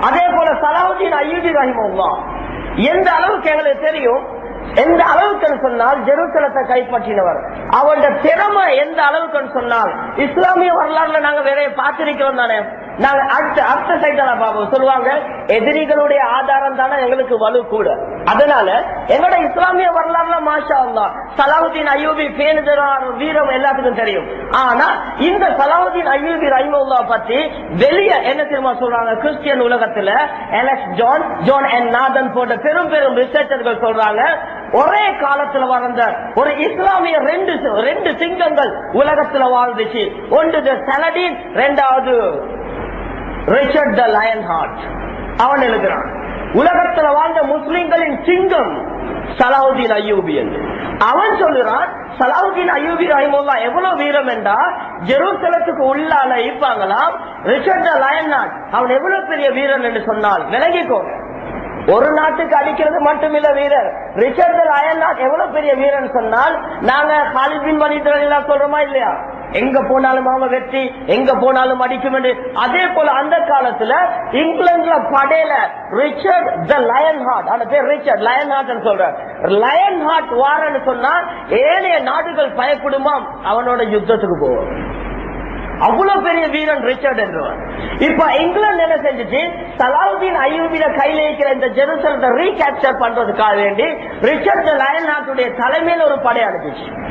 அதே போல சலாவுதீன் அயூதி ரஹிமுல்லா எந்த அளவுக்கு எங்களுக்கு தெரியும்? எந்த அளவுக்கு சொன்னால் ஜெருசலத்தை கைப்பற்றினவர். அவருடைய திறமை எந்த அளவுக்கு சொன்னால் இஸ்லாமிய வரலாறுல நாங்க வேலையை பார்த்திருக்கிறோம் தானே. நாங்க அடுத்த அடுத்த சைட்டால பார்ப்போம். சொல்லுவாங்க எதிரிகளுடைய ஆதாரம் தானே எங்களுக்கு வலு கூட. அதனால எங்களோட இஸ்லாமிய வரலாறுல மாஷா அல்லா சலாவுதீன் அயூபி பேணுதலான வீரம் எல்லாத்துக்கும் தெரியும். ஆனா இந்த சலாவுதீன் அயூபி ரஹிமுல்லா பத்தி வெளிய என்ன தெரியுமா சொல்றாங்க? கிறிஸ்டியன் உலகத்துல Alex John John and Nathan போன்ற பெரும் பெரும் ரிசர்ச்சர்கள் சொல்றாங்க ஒரே காலத்துல வாழ்ந்த ஒரு இஸ்லாமிய ரெண்டு ரெண்டு சிங்கங்கள் உலகத்துல வாழ்ந்துச்சு. ஒன்று சலடீன் ரெண்டாவது ரிச்சர்ட் த லயன் ஹார்ட் அவன் எழுதுறான் உலகத்துல வாழ்ந்த முஸ்லிம்களின் சிங்கம் சலாவுதீன் அய்யூபி என்று. அவன் சொல்லுறான் சலாவுதீன் அய்யூபி ரஹிமுல்லா எவ்வளவு வீரம் என்றா ஜெருசலத்துக்கு உள்ளால இருப்பாங்களாம் ரிச்சர்ட் த லயன் ஹார்ட் அவன் எவ்வளவு பெரிய வீரன் என்று சொன்னால் விலகிக்கோ ஒரு நாட்டுக்கு அடிக்கிறது மட்டுமில்ல வீரர். ரிச்சர்ட் அயல்நாத் எவ்வளவு பெரிய வீரன் சொன்னால் நாங்க ஹாலிபின் மனிதர்கள் சொல்றோமா இல்லையா? எங்க போனாலும் அவன் வெற்றி எங்க போனாலும் அடிக்கும் என்று. அதே போல அந்த காலத்துல இங்கிலாந்துல படையில ரிச்சர்ட் த லயன் ஹார்ட் அந்த பேர் ரிச்சர்ட் லயன் ஹார்ட் சொல்ற லயன் ஹார்ட் வாரன்னு சொன்னா ஏனைய நாடுகள் பயப்படுமாம் அவனோட யுத்தத்துக்கு போவோம் அவ்வளவு பெரிய வீரன் ரிச்சர்ட் என்றவர். இப்ப இங்கிலாந்து என்ன செஞ்சுச்சு? சலாவுதீன் ஐயூபின கையில் இருக்கிற இந்த ஜெருசலத்தை ரீகேப்சர் பண்றதுக்காக வேண்டி ரிச்சர்ட் லயன் நாட்டுடைய தலைமையில் ஒரு படை அனுப்பிச்சு.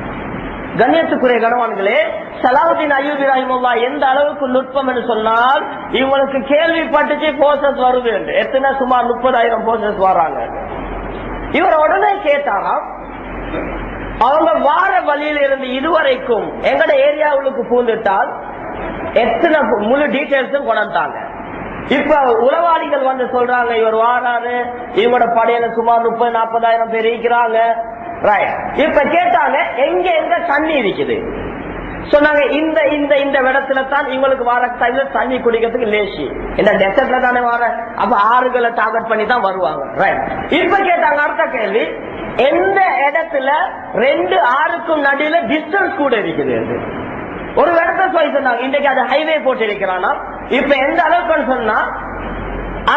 கண்ணியத்துக்குரிய கணவான்களே சலாவுதீன் அயூப் ரஹிமுல்லா எந்த அளவுக்கு நுட்பம் என்று சொன்னால் இவங்களுக்கு கேள்விப்பட்டுச்சு போர்சஸ் வருது என்று. எத்தனை சுமார் முப்பதாயிரம் போர்சஸ் வராங்க இவர் உடனே கேட்டாராம் அவங்க வார வழியில் இருந்து இதுவரைக்கும் எங்கட ஏரியாவுக்கு பூந்துட்டால் எத்தனை முழு டீடைல்ஸும் கொண்டாங்க இப்ப உளவாளிகள் வந்து சொல்றாங்க இவர் வாராரு இவங்களோட படையில சுமார் முப்பது நாற்பதாயிரம் பேர் இருக்கிறாங்க. இப்ப கேட்டாங்க எங்க எங்க தண்ணி இருக்குது? சொன்னாங்க இந்த இந்த இந்த இடத்துல தான் இவங்களுக்கு வர டைம்ல தண்ணி குடிக்கிறதுக்கு லேசி. இந்த டெசர்ட்ல தானே வர? அப்ப ஆறுகளை டார்கெட் பண்ணி தான் வருவாங்க இப்ப கேட்டாங்க அடுத்த கேள்வி எந்த இடத்துல ரெண்டு ஆறுக்கும் நடுவில் டிஸ்டன்ஸ் கூட இருக்குது என்று. ஒரு இடத்த சொல்லி சொன்னாங்க இன்றைக்கு அது ஹைவே போட்டு இருக்கிறானா இப்ப எந்த அளவுக்கு சொன்னா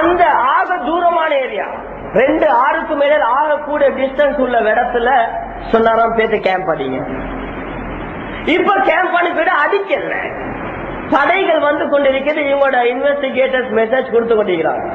அந்த ஆக தூரமான ஏரியா ரெண்டு ஆறுக்கு மேல ஆகக்கூடிய கூட டிஸ்டன்ஸ் உள்ள இடத்துல சொன்னாராம் பேத்து கேம்ப் அடிங்க. இப்ப கேம்ப் அனுப்பிட அடிக்கல படைகள் வந்து கொண்டிருக்கிறது இவங்களோட இன்வெஸ்டிகேட்டர்ஸ் மெசேஜ் கொடுத்து கொண்டிருக்கிறாங்க.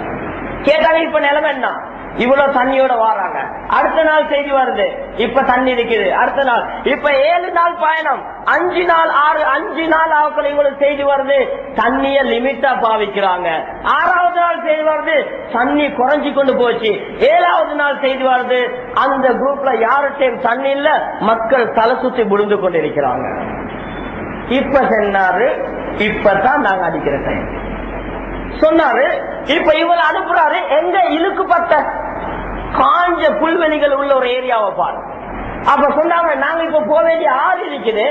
கேட்டாங்க இப்ப நிலைமை என்ன? இவ்வளவு தண்ணியோட வாராங்க. அடுத்த நாள் செய்தி வருது. இப்ப தண்ணி இருக்குது அடுத்த நாள். இப்ப ஏழு நாள் பயணம். அஞ்சு நாள் ஆறு அஞ்சு நாள் ஆக்கள் இவ்வளவு செய்தி வருது. தண்ணிய லிமிட்டா பாவிக்கிறாங்க. ஆறாவது நாள் செய்தி வருது. தண்ணி குறைஞ்சி கொண்டு போச்சு. ஏழாவது நாள் செய்தி வருது. அந்த குரூப்ல யார்கிட்டையும் தண்ணி இல்ல. மக்கள் தலை சுத்தி கொண்டு கொண்டிருக்கிறாங்க. இப்ப சொன்னாரு இப்பதான் நாங்க அடிக்கிற டைம் சொன்னாரு இப்ப இவர் அனுப்புறாரு. எங்க இழுக்குப்பட்ட காஞ்ச புல்வெளிகள் உள்ள ஒரு ஏரியாவை பாரு. அப்ப சொன்னாங்க நாங்க இப்ப போக வேண்டிய ஆறு இருக்குது.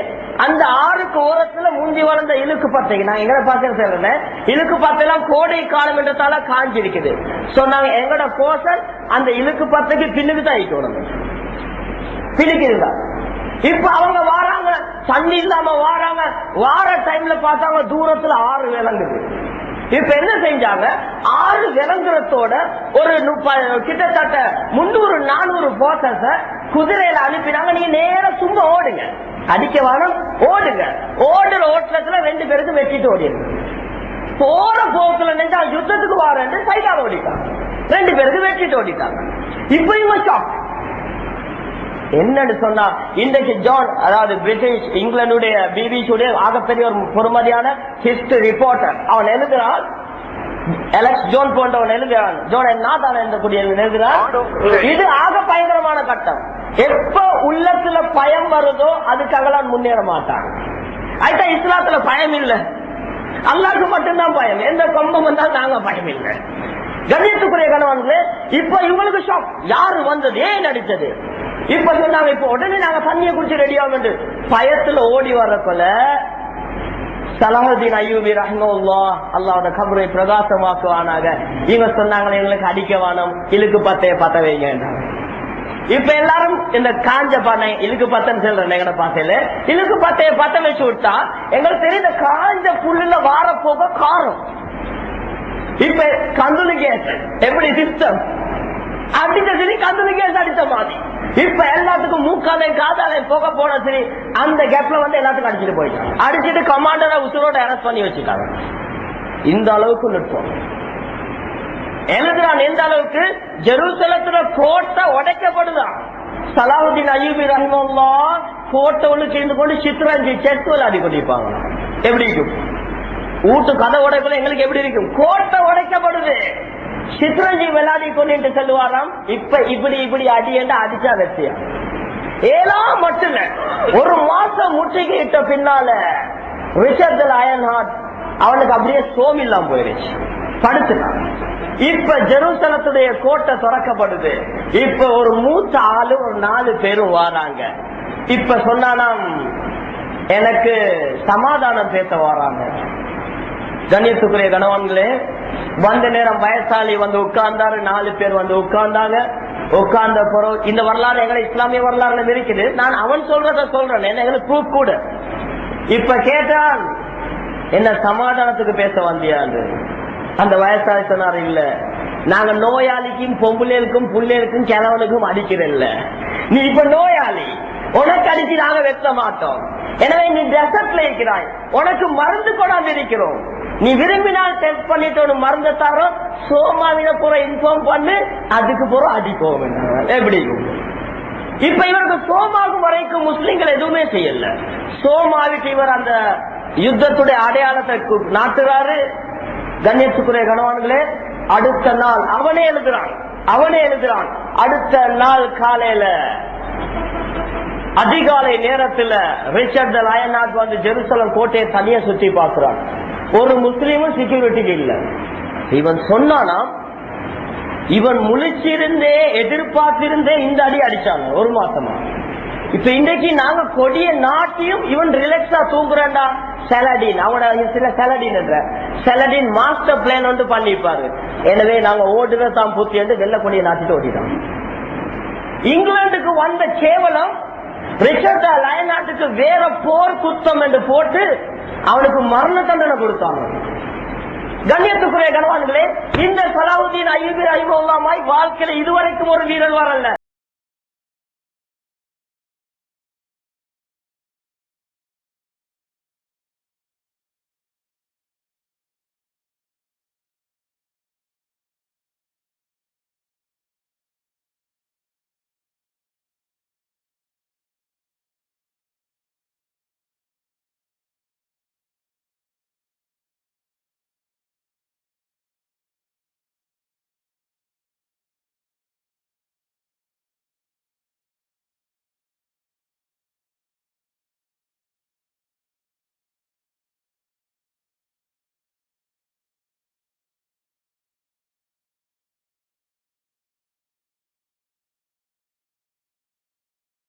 அந்த ஆறுக்கு ஓரத்துல முந்தி வளர்ந்த இழுக்கு பத்தை. நான் எங்கட பார்த்தேன் சொல்றேன் இழுக்கு பத்தெல்லாம் கோடை காலம் என்றதால காஞ்சி இருக்குது சொன்னாங்க எங்கட கோசல் அந்த இழுக்கு பத்தைக்கு பின்னுக்கு தான் இருக்கணும் பிடிக்கிறதா இப்ப அவங்க வாராங்க தண்ணி இல்லாம வாராங்க. வார டைம்ல பார்த்தாங்க தூரத்துல ஆறு விளங்குது. இப்ப என்ன செஞ்சாங்க? ஆறு விளங்குறத்தோட ஒரு முப்ப- கிட்டத்தட்ட முன்னூறு நானூறு போட்டஸ குதிரையில அனுப்பினாங்க. நீங்க நேர சும்மா ஓடுங்க. அடிக்க வேணும் ஓடுங்க. ஓடுற ஓட்டத்துல ரெண்டு பேருக்கும் வெட்டிட்டு ஓடிடுங்க. போற போக்குல நின்று யுத்தத்துக்கு வாரன்னு சைடால ஓடிட்டாங்க. ரெண்டு பேருக்கு வெட்டிட்டு ஓடிட்டாங்க. இப்ப இவங்க ஷாக் என்னன்னு சொன்னா இன்றைக்கு ஜான் அதாவது பிரிட்டிஷ் இங்கிலாந்துடைய பிபிசியுடைய ஆகப்பெரிய ஒரு பொறுமதியான ஹிஸ்டரி ரிப்போர்ட்டர் அவன் எழுதுறான் எலக்ஸ் ஜோன் போன்றவன் எழுதுகிறான். ஜோன் நாதான் எழுதக்கூடிய எழுதுகிறான் இது ஆக பயங்கரமான கட்டம். எப்ப உள்ளத்துல பயம் வருதோ அதுக்காகலாம் முன்னேற மாட்டான். அதுதான் இஸ்லாத்துல பயம் இல்லை. அல்லாஹ்க்கு மட்டும்தான் பயம். எந்த கொம்பம் வந்தாலும் நாங்க பயம் இல்லை. கண்ணியத்துக்குரிய கணவன்களே இப்ப இவங்களுக்கு ஷாக் யாரு வந்தது? ஏன் நடிச்சது இப்ப சொன்னாங்க இப்ப உடனே நாங்க தண்ணிய குடிச்சு ரெடி ஆகும் பயத்துல ஓடி வரக்குள்ள சலஹுதீன் அய்யூபி ரஹ்மல்லா அல்லாவோட கபரை பிரகாசமாக்குவானாக. இவங்க சொன்னாங்களே எங்களுக்கு அடிக்க வேணும் இழுக்கு பத்தைய பத்த வைங்க இப்ப எல்லாரும் இந்த காஞ்ச பானை இழுக்கு பத்தன்னு சொல்றேன் எங்கட பாத்தையில இழுக்கு பத்தைய பத்த வச்சு விட்டா எங்களுக்கு தெரியுத காஞ்ச புல்லுல வார போக காரம். இப்ப கந்துலு கேஸ் எப்படி சிஸ்டம் அப்படின்னு சொல்லி கந்துலு கேஸ் அடிச்ச மாதிரி. இப்ப எல்லாத்துக்கும் மூக்காலே காதாலே போக போன சரி அந்த கேப்ல வந்து எல்லாத்துக்கும் அடிச்சுட்டு போயிட்டாங்க அடிச்சுட்டு கமாண்டரை உசுரோட அரெஸ்ட் பண்ணி வச்சுட்டாங்க. இந்த அளவுக்கு நுட்பம் எழுதுறான் எந்த அளவுக்கு ஜெருசலத்துல கோட்டை உடைக்கப்படுதான் சலாஹுதீன் அயூபி ரஹ்மல்லா கோட்டை உள்ள சேர்ந்து கொண்டு சித்ரஞ்சி செட்டு விளையாடி கொண்டிருப்பாங்க. எப்படி இருக்கும்? வீட்டு கதை உடைக்குள்ள எங்களுக்கு எப்படி இருக்கும்? கோட்டை உடைக்கப்படுது. சித்ரஞ்சி விளையாடி கொண்டு சொல்லுவாராம். இப்ப இப்படி இப்படி அடி என்று அடிச்சா வெற்றியா? ஏலா மட்டும். ஒரு மாசம் முற்றுகை இட்ட பின்னால ரிஷர்தல் அயன்ஹாட் அவனுக்கு அப்படியே சோம் இல்லாம போயிருச்சு. படுத்துட்டான். இப்ப ஜெருசலத்துடைய கோட்டை திறக்கப்படுது. இப்ப ஒரு மூத்த ஆளு ஒரு நாலு பேரும் வராங்க. இப்ப சொன்னானாம் எனக்கு சமாதானம் பேச வராங்க. கண்ணியத்துக்குரிய கணவன்களே வந்த நேரம் வயசாளி வந்து உட்கார்ந்தாரு நாலு பேர் வந்து உட்கார்ந்தாங்க. உட்கார்ந்த பிறகு இந்த வரலாறு எங்களை இஸ்லாமிய வரலாறுல இருக்குது. நான் அவன் சொல்றத சொல்றேன் என்ன எங்களுக்கு proof கூட இப்ப கேட்டான் என்ன சமாதானத்துக்கு பேச வந்தியாரு அந்த வயசாளி சொன்னார் இல்ல நாங்க நோயாளிக்கும் பொம்புலேருக்கும் புள்ளேருக்கும் கிழவனுக்கும் அடிக்கிறல்ல நீ இப்ப நோயாளி. உனக்கு அடிச்சு நாங்க வெட்ட மாட்டோம். எனவே நீ டெசர்ட்ல இருக்கிறாய். உனக்கு மருந்து கொண்டாந்து இருக்கிறோம். நீ விரும்பினால் டெஸ்ட் பண்ணிட்டு ஒரு மருந்து தரோம் சோமாவிட புற இன்ஃபார்ம் பண்ணு அதுக்கு புற அடிப்போம் எப்படி? இப்ப இவருக்கு சோமாவுக்கு வரைக்கும் முஸ்லிம்கள் எதுவுமே செய்யல. சோமாவுக்கு இவர் அந்த யுத்தத்துடைய அடையாளத்தை நாட்டுறாரு. கண்ணியத்துக்குரிய கணவான்களே அடுத்த நாள் அவனே எழுதுறான். அவனே எழுதுறான். அடுத்த நாள் காலையில அதிகாலை நேரத்துல ரிச்சர்ட் லயனாட் வந்து ஜெருசலம் கோட்டையை தனியா சுத்தி பார்க்கிறான். ஒரு முஸ்லீமும் செக்யூரிட்டிக்கு இல்ல. இவன் சொன்னானா இவன் முழிச்சிருந்தே எதிர்பார்த்திருந்தே இந்த அடி அடிச்சாங்க ஒரு மாசமா. இப்ப இன்றைக்கு நாங்க கொடிய நாட்டியும் இவன் ரிலாக்ஸா தூங்குறான்டா செலடின் அவனோட சில செலடின் என்ற. செலடின் மாஸ்டர் பிளான் வந்து பண்ணிப்பாரு. எனவே நாங்க ஓடுற தான் பூத்தி வந்து வெள்ள கொடிய நாட்டிட்டு ஓட்டிட்டோம் இங்கிலாந்துக்கு வந்த கேவலம் ரிச்சர்ட் லயநாட்டுக்கு வேற போர் குத்தம் என்று போட்டு அவனுக்கு மரண தண்டனை கொடுத்தாங்க. கண்ணியத்துக்குரிய கணவான்களே இந்த சலாவுதீன் ஐயூபி ஐபுல்லாமாய் வாழ்க்கையில இதுவரைக்கும் ஒரு வீரர் வரல